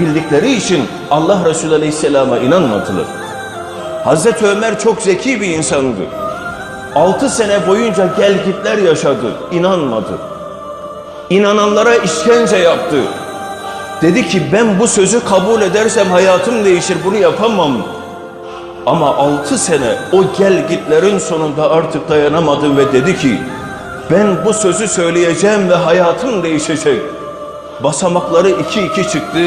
bildikleri için Allah Resulü Aleyhisselam'a inanmadılar. Hazreti Ömer çok zeki bir insandı. Altı sene boyunca gelgitler yaşadı, inanmadı. İnananlara işkence yaptı. Dedi ki ben bu sözü kabul edersem hayatım değişir, bunu yapamam. Ama altı sene o gelgitlerin sonunda artık dayanamadı ve dedi ki ben bu sözü söyleyeceğim ve hayatım değişecek. Basamakları iki iki çıktı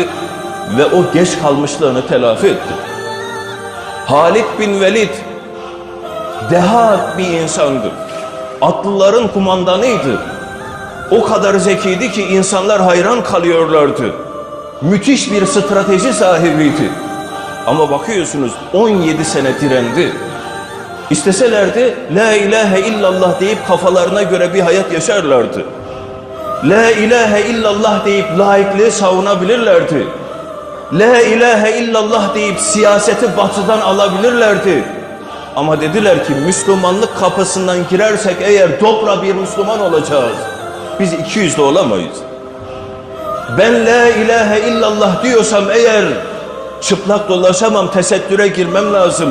ve o geç kalmışlığını telafi etti. Halid bin Velid deha bir insandı. Atlıların kumandanıydı. O kadar zekiydi ki insanlar hayran kalıyorlardı. Müthiş bir strateji sahibiydi. Ama bakıyorsunuz 17 sene direndi. İsteselerdi La ilahe illallah deyip kafalarına göre bir hayat yaşarlardı. La ilahe illallah deyip laikliği savunabilirlerdi. La ilahe illallah deyip siyaseti batıdan alabilirlerdi. Ama dediler ki Müslümanlık kapısından girersek eğer dobra bir Müslüman olacağız. Biz 200 de olamayız. Ben la ilahe illallah diyorsam eğer çıplak dolaşamam, tesettüre girmem lazım.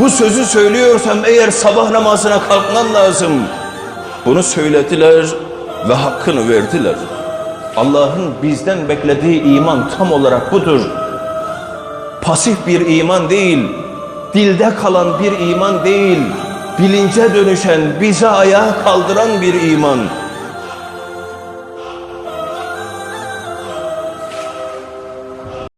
Bu sözü söylüyorsam eğer sabah namazına kalkmam lazım. Bunu söylediler ve hakkını verdiler. Allah'ın bizden beklediği iman tam olarak budur. Pasif bir iman değil, dilde kalan bir iman değil, bilince dönüşen, bizi ayağa kaldıran bir iman.